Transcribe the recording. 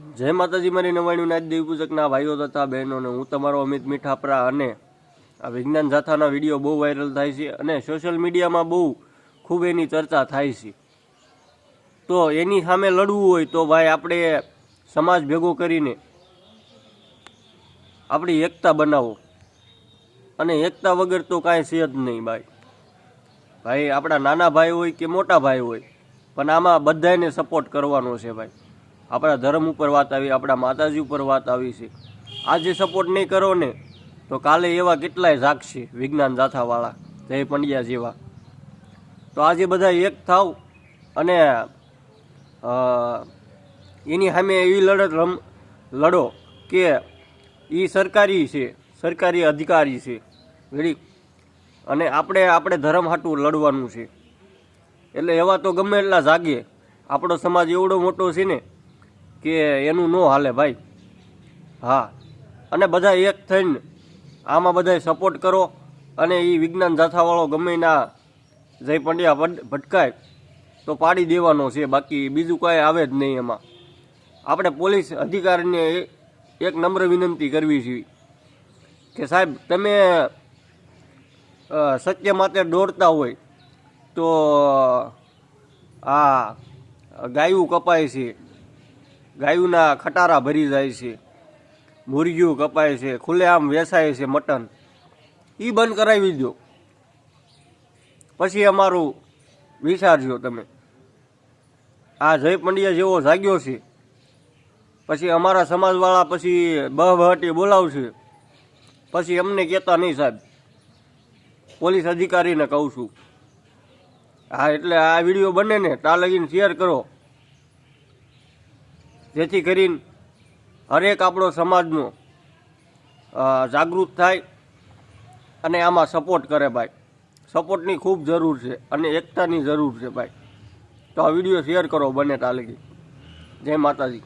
જય માતાજી, મારી નવાણું નાચ દેવી પૂજકના ભાઈઓ તથા બહેનોને હું તમારો અમિત મીઠાપરા અને આ વિજ્ઞાન જાથાના વીડિયો બહુ વાયરલ થાય છે અને સોશિયલ મીડિયામાં બહુ ખૂબ એની ચર્ચા થાય છે. તો એની સામે લડવું હોય તો ભાઈ આપણે સમાજ ભેગો કરીને આપણી એકતા બનાવો. અને એકતા વગર તો કાંઈ છે જ નહીં ભાઈ. ભાઈ આપણા નાના ભાઈ હોય કે મોટા ભાઈ હોય, પણ આમાં બધાને સપોર્ટ કરવાનો છે ભાઈ. આપણા ધર્મ ઉપર વાત આવી, આપણા માતાજી ઉપર વાત આવી છે. આજે સપોર્ટ નહીં કરો ને, તો કાલે એવા કેટલાય જાગશે વિજ્ઞાન જાથાવાળા, જય પંડ્યા જેવા. તો આજે બધા એક થાવ અને એની સામે એવી લડત રમ, લડો કે એ સરકારી છે, સરકારી અધિકારી છે. વેરી અને આપણે આપણે ધર્મ હાટું લડવાનું છે. એટલે એવા તો ગમે એટલા જાગે. આપણો સમાજ એવડો મોટો છે ને કે એનું ન હાલે ભાઈ. હા. અને બધા એક થઈને આમાં બધાય સપોર્ટ કરો અને એ વિજ્ઞાન જાથાવાળો ગમે ના જય પંડ્યા ભટ- ભટકાય, તો પાડી દેવાનો છે. બાકી બીજું કાંઈ આવે જ નહીં એમાં. આપણે પોલીસ અધિકારીને એક નમ્ર વિનંતી કરવી છે કે સાહેબ, તમે સત્ય માટે દોડતા હોય તો, આ ગાયું કપાય છે. ગાયુંના ખટારા ભરી જાય છે, મુરગીઓ કપાય છે, ખુલ્લેઆમ વેચાય છે મટન. એ બંધ કરાવી દો પછી અમારું વિચારજો તમે. આ જય પંડ્યા જેવો જાગ્યો છે. પછી અમારા સમાજવાળા પછી બહબહટી બોલાવશે. પછી અમને કહેતા નહીં સાહેબ. પોલીસ અધિકારીને કહું છું. હા, એટલે આ વીડિયો બને ને ત્યાં લગીને શેર કરો. જેથી કરીને હરેક આપણો સમાજનો જાગૃત થાય અને આમાં સપોર્ટ કરે ભાઈ. સપોર્ટની ખૂબ જરૂર છે અને એકતાની જરૂર છે ભાઈ. તો આ વીડિયો શેર કરો બને ત્યાં લગી જય માતાજી.